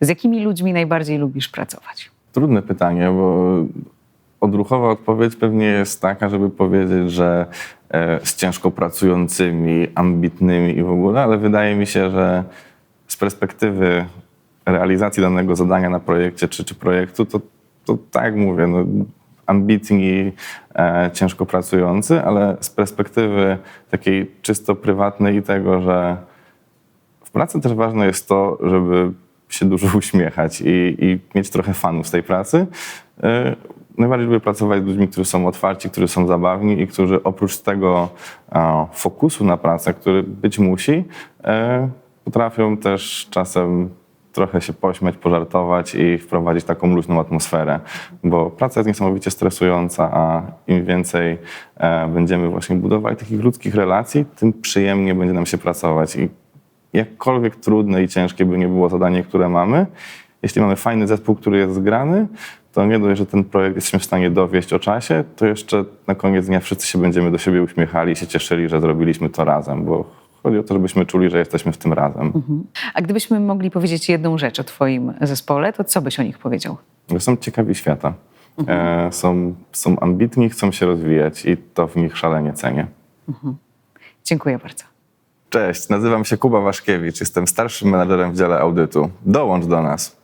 Z jakimi ludźmi najbardziej lubisz pracować? Trudne pytanie, bo odruchowa odpowiedź pewnie jest taka, żeby powiedzieć, że e, z ciężko pracującymi, ambitnymi i w ogóle, ale wydaje mi się, że z perspektywy realizacji danego zadania na projekcie czy, czy projektu, to, to tak mówię, no, ambitni, e, ciężko pracujący, ale z perspektywy takiej czysto prywatnej i tego, że w pracy też ważne jest to, żeby się dużo uśmiechać i, i mieć trochę fanów z tej pracy. E, Najbardziej lubię pracować z ludźmi, którzy są otwarci, którzy są zabawni i którzy oprócz tego fokusu na pracę, który być musi, e, potrafią też czasem trochę się pośmiać, pożartować i wprowadzić taką luźną atmosferę, bo praca jest niesamowicie stresująca, a im więcej e, będziemy właśnie budowali takich ludzkich relacji, tym przyjemnie będzie nam się pracować i jakkolwiek trudne i ciężkie by nie było zadanie, które mamy, jeśli mamy fajny zespół, który jest zgrany, to nie dość, że ten projekt jesteśmy w stanie dowieść o czasie, to jeszcze na koniec dnia wszyscy się będziemy do siebie uśmiechali i się cieszyli, że zrobiliśmy to razem, bo chodzi o to, żebyśmy czuli, że jesteśmy w tym razem. A gdybyśmy mogli powiedzieć jedną rzecz o Twoim zespole, to co byś o nich powiedział? Że Są ciekawi świata, e, są, są ambitni, chcą się rozwijać i to w nich szalenie cenię. Dziękuję bardzo. Cześć, nazywam się Kuba Waszkiewicz, jestem starszym menadżerem w dziale audytu. Dołącz do nas.